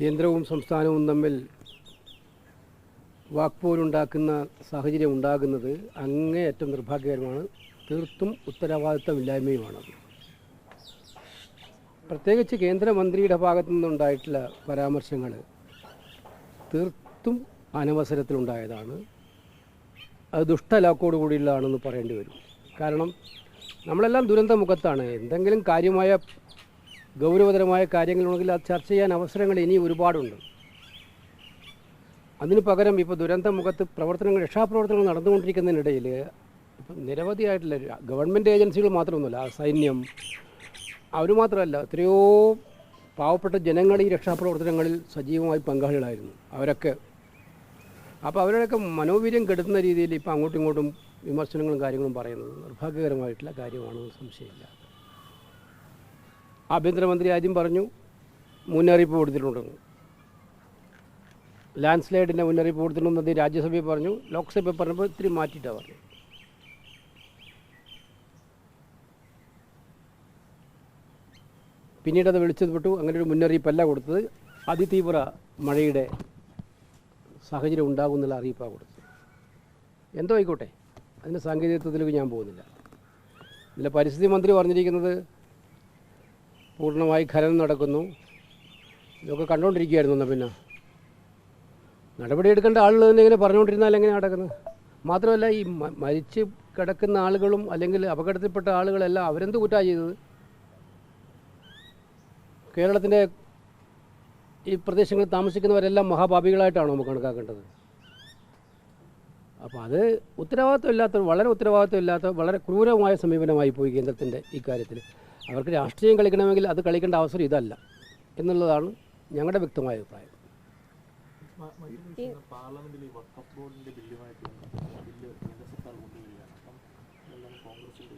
കേന്ദ്രവും സംസ്ഥാനവും തമ്മിൽ വാക്പോരുണ്ടാക്കുന്ന സാഹചര്യം ഉണ്ടാകുന്നത് അങ്ങേയറ്റം നിർഭാഗ്യകരമാണ്. തീർത്തും ഉത്തരവാദിത്തമില്ലായ്മയുമാണത് പ്രത്യേകിച്ച് കേന്ദ്രമന്ത്രിയുടെ ഭാഗത്തു നിന്നുണ്ടായിട്ടുള്ള പരാമർശങ്ങൾ തീർത്തും അനവസരത്തിലുണ്ടായതാണ്. അത് ദുഷ്ടലാക്കോട് കൂടിയുള്ളതാണെന്ന് പറയേണ്ടി വരും. കാരണം നമ്മളെല്ലാം ദുരന്തമുഖത്താണ്. എന്തെങ്കിലും കാര്യമായ ഗൗരവതരമായ കാര്യങ്ങളുണ്ടെങ്കിൽ അത് ചർച്ച ചെയ്യാൻ അവസരങ്ങൾ ഇനി ഒരുപാടുണ്ട്. അതിന് പകരം ഇപ്പോൾ ദുരന്ത മുഖത്ത് പ്രവർത്തനങ്ങൾ രക്ഷാപ്രവർത്തനങ്ങൾ നടന്നുകൊണ്ടിരിക്കുന്നതിനിടയിൽ ഇപ്പം നിരവധിയായിട്ടുള്ള ഗവൺമെന്റ് ഏജൻസികൾ മാത്രമൊന്നുമല്ല സൈന്യം അവർ മാത്രമല്ല എത്രയോ പാവപ്പെട്ട ജനങ്ങൾ ഈ രക്ഷാപ്രവർത്തനങ്ങളിൽ സജീവമായി പങ്കാളികളായിരുന്നു. അവരൊക്കെ അപ്പോൾ അവരുടെയൊക്കെ മനോവീര്യം കെടുത്തുന്ന രീതിയിൽ ഇപ്പോൾ അങ്ങോട്ടും ഇങ്ങോട്ടും വിമർശനങ്ങളും കാര്യങ്ങളും പറയുന്നത് നിർഭാഗ്യകരമായിട്ടുള്ള കാര്യമാണെന്ന് സംശയമില്ല. ആഭ്യന്തരമന്ത്രി ആദ്യം പറഞ്ഞു മുന്നറിയിപ്പ് കൊടുത്തിട്ടുണ്ടെന്ന് ലാൻഡ് സ്ലൈഡിന്റെ മുന്നറിയിപ്പ് കൊടുത്തിട്ടുണ്ടെന്ന് രാജ്യസഭയിൽ പറഞ്ഞു. ലോക്സഭയിൽ പറഞ്ഞപ്പോൾ ഇത്തിരി മാറ്റിയിട്ടാണ് പറഞ്ഞു പിന്നീട് അത് വിളിച്ചത് അങ്ങനെ ഒരു മുന്നറിയിപ്പല്ല കൊടുത്തത്. അതിതീവ്ര മഴയുടെ സാഹചര്യം ഉണ്ടാകും എന്നുള്ള അറിയിപ്പാണ് കൊടുത്തത്. എന്തോ ആയിക്കോട്ടെ. അതിന്റെ സാങ്കേതികത്വത്തിലേക്ക് ഞാൻ പോകുന്നില്ല. ഇതിലെ പരിസ്ഥിതി മന്ത്രി പറഞ്ഞിരിക്കുന്നത് പൂർണമായി ഖനനം നടക്കുന്നു. ഇതൊക്കെ കണ്ടുകൊണ്ടിരിക്കുകയായിരുന്നു എന്നാൽ പിന്നെ. നടപടിയെടുക്കേണ്ട ആളുകൾ തന്നെ ഇങ്ങനെ പറഞ്ഞുകൊണ്ടിരുന്നാൽ എങ്ങനെ നടക്കുന്നത്? മാത്രമല്ല ഈ മരിച്ച് കിടക്കുന്ന ആളുകളും അല്ലെങ്കിൽ അപകടത്തിൽപ്പെട്ട ആളുകളെല്ലാം അവരെന്ത് കുറ്റാ ചെയ്തത്? കേരളത്തിന്റെ ഈ പ്രദേശങ്ങളിൽ താമസിക്കുന്നവരെല്ലാം മഹാപാപികളായിട്ടാണോ നമുക്ക് കണക്കാക്കേണ്ടത്? അപ്പോൾ അത് ഉത്തരവാദിത്വമില്ലാത്ത വളരെ ഉത്തരവാദിത്വമില്ലാത്ത വളരെ ക്രൂരമായ സമീപനമായി പോയി കേന്ദ്രത്തിന്റെ ഇക്കാര്യത്തിൽ അവർക്ക് രാഷ്ട്രീയം കളിക്കണമെങ്കിൽ അത് കളിക്കേണ്ട അവസരം ഇതല്ല എന്നുള്ളതാണ് ഞങ്ങളുടെ വ്യക്തമായ അഭിപ്രായം. പാർലമെന്റിൽ ബോർഡിന്റെ ബില്ലുമായിട്ട് ബില്ല് കേന്ദ്ര സർക്കാർ കൊണ്ടുവരികയാണ്. അപ്പം ഇതെല്ലാം കോൺഗ്രസിന്റെ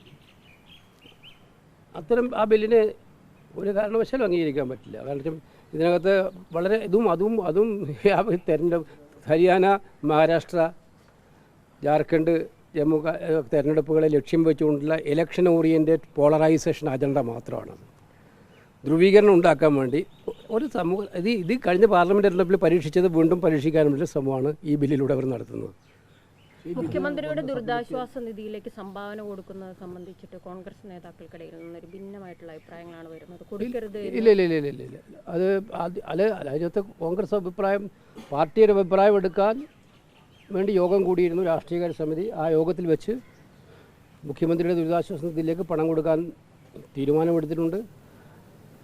അത്തരം ആ ബില്ലിനെ ഒരു കാരണവശാലും അംഗീകരിക്കാൻ പറ്റില്ല. കാരണം ഇതിനകത്ത് വളരെ ഇതും അതും അതും തെരഞ്ഞെടുപ്പ് ഹരിയാന മഹാരാഷ്ട്ര ജാർഖണ്ഡ് ജമ്മു തെരഞ്ഞെടുപ്പുകളെ ലക്ഷ്യം വെച്ചുകൊണ്ടുള്ള ഇലക്ഷൻ ഓറിയന്റഡ് പോളറൈസേഷൻ അജണ്ട മാത്രമാണ്. ധ്രുവീകരണം ഉണ്ടാക്കാൻ വേണ്ടി ഒരു സമൂഹ ഇത് ഇത് കഴിഞ്ഞ പാർലമെന്റ് തെരഞ്ഞെടുപ്പിൽ പരീക്ഷിച്ചത് വീണ്ടും പരീക്ഷിക്കാൻ വേണ്ടി ശ്രമമാണ് ഈ ബില്ലിലൂടെ അവർ നടത്തുന്നത്. മുഖ്യമന്ത്രിയുടെ ദുരിതാശ്വാസ നിധിയിലേക്ക് സംഭാവന കൊടുക്കുന്നത് സംബന്ധിച്ചിട്ട് കോൺഗ്രസ് നേതാക്കൾക്കിടയിൽ നിന്നൊരു ഭിന്നമായിട്ടുള്ള അഭിപ്രായങ്ങളാണ് വരുന്നത്. കൊടുക്കരുത് ഇല്ല ഇല്ല ഇല്ല ഇല്ല ഇല്ല. അത് അതിനകത്ത് കോൺഗ്രസ് അഭിപ്രായം പാർട്ടിയുടെ അഭിപ്രായം എടുക്കാൻ വേണ്ടി യോഗം കൂടിയിരുന്നു രാഷ്ട്രീയകാര്യ സമിതി. ആ യോഗത്തിൽ വെച്ച് മുഖ്യമന്ത്രിയുടെ ദുരിതാശ്വാസ നിധിയിലേക്ക് പണം കൊടുക്കാൻ തീരുമാനമെടുത്തിട്ടുണ്ട്.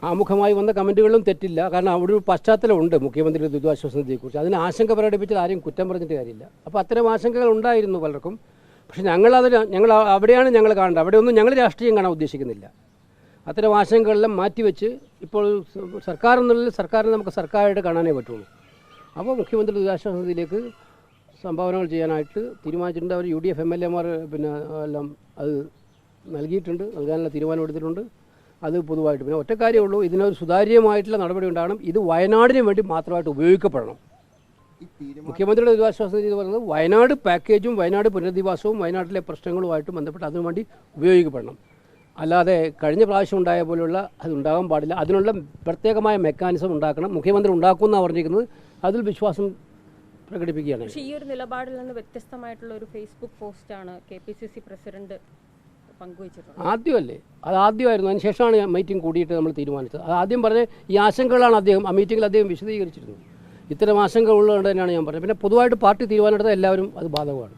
ആമുഖമായി വന്ന കമന്റുകളിലും തെറ്റില്ല. കാരണം അവിടെ ഒരു പശ്ചാത്തലമുണ്ട് മുഖ്യമന്ത്രിയുടെ ദുരിതാശ്വാസ നിധിയെക്കുറിച്ച് അതിന് ആശങ്ക പ്രകടിപ്പിച്ചത് ആരെയും കുറ്റം പറഞ്ഞിട്ട് കാര്യമില്ല. അപ്പോൾ അത്തരം ആശങ്കകൾ ഉണ്ടായിരുന്നു പലർക്കും. പക്ഷേ ഞങ്ങളത് ഞങ്ങൾ അവിടെയാണ് ഞങ്ങൾ കാണേണ്ടത്. അവിടെയൊന്നും ഞങ്ങൾ രാഷ്ട്രീയം കാണാൻ ഉദ്ദേശിക്കുന്നില്ല. അത്തരം ആശങ്കകളെല്ലാം മാറ്റിവെച്ച് ഇപ്പോൾ സർക്കാർ എന്നുള്ളിൽ സർക്കാരിനെ നമുക്ക് സർക്കാരായിട്ട് കാണാനേ പറ്റുള്ളൂ. അപ്പോൾ മുഖ്യമന്ത്രി ദുരിതാശ്വാസ നിധിയിലേക്ക് സംഭാവനകൾ ചെയ്യാനായിട്ട് തീരുമാനിച്ചിട്ടുണ്ട്. അവർ U D F M L എമാർ പിന്നെ എല്ലാം അത് നൽകിയിട്ടുണ്ട്. നൽകാനുള്ള തീരുമാനം എടുത്തിട്ടുണ്ട്. അത് പൊതുവായിട്ട് പിന്നെ ഒറ്റ കാര്യമുള്ളൂ ഇതിനൊരു സുതാര്യമായിട്ടുള്ള നടപടി ഉണ്ടാകണം. ഇത് വയനാടിന് വേണ്ടി മാത്രമായിട്ട് ഉപയോഗിക്കപ്പെടണം. മുഖ്യമന്ത്രിയുടെ ദുരിതാശ്വാസ നിധി പറയുന്നത് വയനാട് പാക്കേജും വയനാട് പുനരധിവാസവും വയനാട്ടിലെ പ്രശ്നങ്ങളുമായിട്ട് ബന്ധപ്പെട്ട് അതിനു വേണ്ടി ഉപയോഗിക്കപ്പെടണം. അല്ലാതെ കഴിഞ്ഞ പ്രാവശ്യം ഉണ്ടായ പോലെയുള്ള അത് ഉണ്ടാകാൻ പാടില്ല. അതിനുള്ള പ്രത്യേകമായ മെക്കാനിസം ഉണ്ടാക്കണം. മുഖ്യമന്ത്രി ഉണ്ടാക്കുമെന്നാണ് പറഞ്ഞിരിക്കുന്നത്. അതിൽ വിശ്വാസം പ്രകടിപ്പിക്കുകയാണ്. പക്ഷേ ഈ ഒരു നിലപാടിൽ നിന്ന് വ്യത്യസ്തമായിട്ടുള്ള ഒരു ഫേസ്ബുക്ക് പോസ്റ്റാണ് K P C C president പങ്കുവച്ചിട്ടുള്ളത്. ആദ്യമല്ലേ? അത് ആദ്യമായിരുന്നു. അതിനുശേഷമാണ് മീറ്റിംഗ് കൂടിയിട്ട് നമ്മൾ തീരുമാനിച്ചത്. അത് ആദ്യം പറഞ്ഞ ഈ ആശങ്കകളാണ് അദ്ദേഹം ആ മീറ്റിംഗിൽ അദ്ദേഹം വിശദീകരിച്ചിരുന്നത്. ഇത്തരം ആശങ്കകൾ ഉള്ളതുകൊണ്ട് തന്നെയാണ് ഞാൻ പറഞ്ഞത്. പിന്നെ പൊതുവായിട്ട് പാർട്ടി തീരുമാനമെടുത്താൽ എല്ലാവരും അത് ബാധകമാണ്.